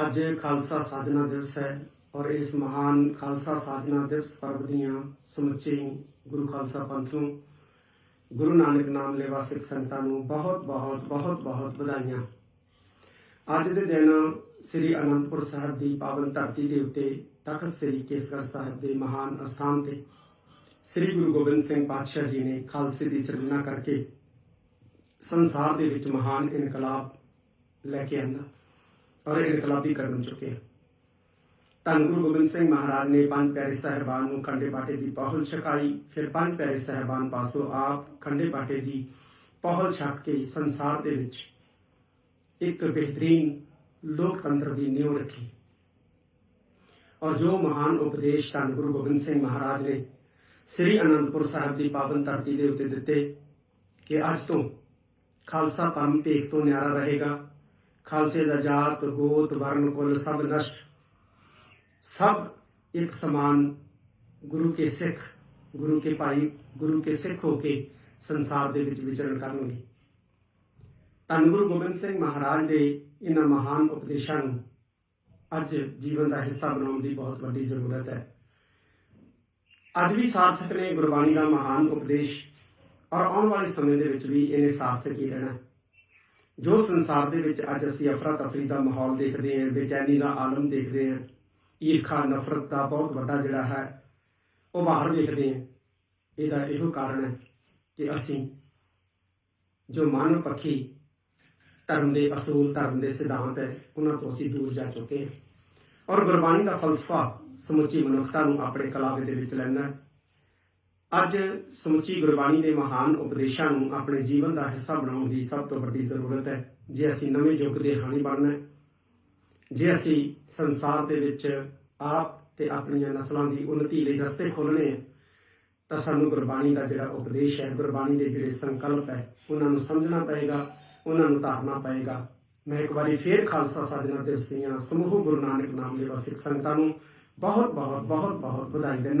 ਅੱਜ ਖਾਲਸਾ ਸਾਜਨਾ ਦਿਵਸ ਹੈ ਔਰ ਇਸ ਮਹਾਨ ਖਾਲਸਾ ਸਾਜਨਾ ਦਿਵਸ ਪਰਬ ਦੀਆਂ ਸਮੁੱਚੇ ਗੁਰੂ ਖਾਲਸਾ ਪੰਥ ਨੂੰ ਗੁਰੂ ਨਾਨਕ ਨਾਮ ਲੈਵਾ ਸਿੱਖ ਸੰਗਤਾਂ ਨੂੰ ਬਹੁਤ ਬਹੁਤ ਬਹੁਤ ਬਹੁਤ ਵਧਾਈਆਂ। ਅੱਜ ਦੇ ਦਿਨ ਸ੍ਰੀ ਅਨੰਦਪੁਰ ਸਾਹਿਬ ਦੀ ਪਾਵਨ ਧਰਤੀ ਦੇ ਉੱਤੇ ਤਖਤ ਸ੍ਰੀ ਕੇਸਗੜ੍ਹ ਸਾਹਿਬ ਦੇ ਮਹਾਨ ਅਸਥਾਨ ਤੇ ਸ੍ਰੀ ਗੁਰੂ ਗੋਬਿੰਦ ਸਿੰਘ ਪਾਤਸ਼ਾਹ ਜੀ ਨੇ ਖਾਲਸੇ ਦੀ ਸਿਰਜਣਾ ਕਰਕੇ ਸੰਸਾਰ ਦੇ ਵਿੱਚ ਮਹਾਨ ਇਨਕਲਾਬ ਲੈ ਕੇ ਆਂਦਾ। ਔਰ ਇਹ ਇਨਕਲਾਬੀ ਕਦਮ ਚੁੱਕੇ ਧੰਨ ਗੁਰੂ ਗੋਬਿੰਦ ਸਿੰਘ ਮਹਾਰਾਜ ਨੇ ਪੰਜ ਪਿਆਰੇ ਸਾਹਿਬਾਨ ਨੂੰ ਖੰਡੇ ਬਾਟੇ ਦੀ ਪਹੁਲ ਛਕਾਈ, ਫਿਰ ਪੰਜ ਪਿਆਰੇ ਸਾਹਿਬਾਨ ਪਾਸੋਂ ਆਪ ਖੰਡੇ ਬਾਟੇ ਦੀ ਪਹੁਲ ਛਕ ਕੇ ਸੰਸਾਰ ਦੇ ਵਿੱਚ ਇੱਕ ਬਿਹਤਰੀਨ ਲੋਕਤੰਤਰ ਦੀ ਨਿਉ ਰੱਖੀ। ਔਰ ਜੋ ਮਹਾਨ ਉਪਦੇਸ਼ ਧੰਨ ਗੁਰੂ ਗੋਬਿੰਦ ਸਿੰਘ ਮਹਾਰਾਜ ਨੇ ਸ੍ਰੀ ਅਨੰਦਪੁਰ ਸਾਹਿਬ ਦੀ ਪਾਵਨ ਧਰਤੀ ਦੇ ਉੱਤੇ ਦਿੱਤੇ ਕਿ ਅੱਜ ਤੋਂ ਖਾਲਸਾ ਪੰਥ ਭੇਖ ਤੋਂ ਨਿਆਰਾ ਰਹੇਗਾ। ਖਾਲਸੇ ਦਾ ਜਾਤ, ਗੋਤ ਵਰਨ ਕੁਲ ਸਭ ਨਸ਼ਟ। ਸਭ ਇੱਕ ਸਮਾਨ ਗੁਰੂ ਕੇ ਸਿੱਖ, ਗੁਰੂ ਕੇ ਭਾਈ, ਗੁਰੂ ਕੇ ਸਿੱਖ ਹੋ ਕੇ ਸੰਸਾਰ ਦੇ ਵਿੱਚ ਵਿਚਰਨ ਕਰਨਗੇ। ਧੰਨ ਗੁਰੂ ਗੋਬਿੰਦ ਸਿੰਘ ਮਹਾਰਾਜ ਦੇ ਇਹਨਾਂ ਮਹਾਨ ਉਪਦੇਸ਼ਾਂ ਨੂੰ ਅੱਜ ਜੀਵਨ ਦਾ ਹਿੱਸਾ ਬਣਾਉਣ ਦੀ ਬਹੁਤ ਵੱਡੀ ਜ਼ਰੂਰਤ ਹੈ। ਅੱਜ ਵੀ ਸਾਰਥਕ ਨੇ ਗੁਰਬਾਣੀ ਦਾ ਮਹਾਨ ਉਪਦੇਸ਼ ਔਰ ਆਉਣ ਵਾਲੇ ਸਮੇਂ ਦੇ ਵਿੱਚ ਵੀ ਇਹਨੇ ਸਾਰਥਕ ਹੀ ਰਹਿਣਾ। ਜੋ ਸੰਸਾਰ ਦੇ ਵਿੱਚ ਅੱਜ ਅਸੀਂ ਅਫਰਾ ਤਫਰੀ ਦਾ ਮਾਹੌਲ ਦੇਖਦੇ ਹਾਂ, ਬੇਚੈਨੀ ਦਾ ਆਲਮ ਦੇਖਦੇ ਹਾਂ, ਈਰਖਾ, ਨਫ਼ਰਤ ਦਾ ਬਹੁਤ ਵੱਡਾ ਜਿਹੜਾ ਹੈ, ਉਹ ਬਾਹਰ ਦੇਖਦੇ ਹਾਂ। ਇਹਦਾ ਇਹੋ ਕਾਰਨ ਹੈ ਕਿ ਅਸੀਂ ਜੋ ਮਾਨਵ ਪੱਖੀ ਧਰਮ ਦੇ ਅਸੂਲ, ਧਰਮ ਦੇ ਸਿਧਾਂਤ ਹੈ, ਉਹਨਾਂ ਤੋਂ ਅਸੀਂ ਦੂਰ ਜਾ ਚੁੱਕੇ ਹਾਂ। ਔਰ ਗੁਰਬਾਣੀ ਦਾ ਫਲਸਫਾ ਸਮੁੱਚੀ ਮਨੁੱਖਤਾ ਨੂੰ ਆਪਣੇ ਕਲਾਵੇ ਦੇ ਵਿੱਚ ਲੈਂਦਾ ਹੈ। ਅੱਜ ਸਮੁੱਚੀ ਗੁਰਬਾਣੀ ਦੇ ਮਹਾਨ ਉਪਦੇਸ਼ਾਂ ਨੂੰ ਆਪਣੇ ਜੀਵਨ ਦਾ ਹਿੱਸਾ ਬਣਾਉਣ ਦੀ ਸਭ ਤੋਂ ਵੱਡੀ ਜ਼ਰੂਰਤ ਹੈ। ਜੇ ਅਸੀਂ ਨਵੇਂ ਯੁੱਗ ਦੇ ਹਾਣੀ ਬਣਨਾ ਹੈ, ਜੇ ਅਸੀਂ ਸੰਸਾਰ ਦੇ ਵਿੱਚ ਆਪ ਤੇ ਆਪਣੀਆਂ ਨਸਲਾਂ ਦੀ ਉન્નਤੀ ਲਈ ਰਸਤੇ ਖੋਲਣੇ ਹੈ, ਤਾਂ ਸਾਨੂੰ ਗੁਰਬਾਣੀ ਦਾ ਜਿਹੜਾ ਉਪਦੇਸ਼ ਹੈ, ਗੁਰਬਾਣੀ ਦੇ ਜਿਹੜੇ ਸੰਕਲਪ ਹੈ, ਉਹਨਾਂ ਨੂੰ ਸਮਝਣਾ ਪਏਗਾ, ਉਹਨਾਂ ਨੂੰ ਧਾਰਨਾ ਪਏਗਾ। ਮੈਂ ਇੱਕ ਵਾਰੀ ਫੇਰ ਖਾਲਸਾ ਸਾਜਨਾ ਦਿਵਸ ਦੀਆਂ ਸਮੂਹ ਗੁਰੂ ਨਾਨਕ ਨਾਮ ਲੈਵਾ ਸਿੱਖ ਸੰਗਤਾਂ ਨੂੰ ਬਹੁਤ ਬਹੁਤ ਬਹੁਤ ਬਹੁਤ ਵਧਾਈ ਦਿੰਦਾ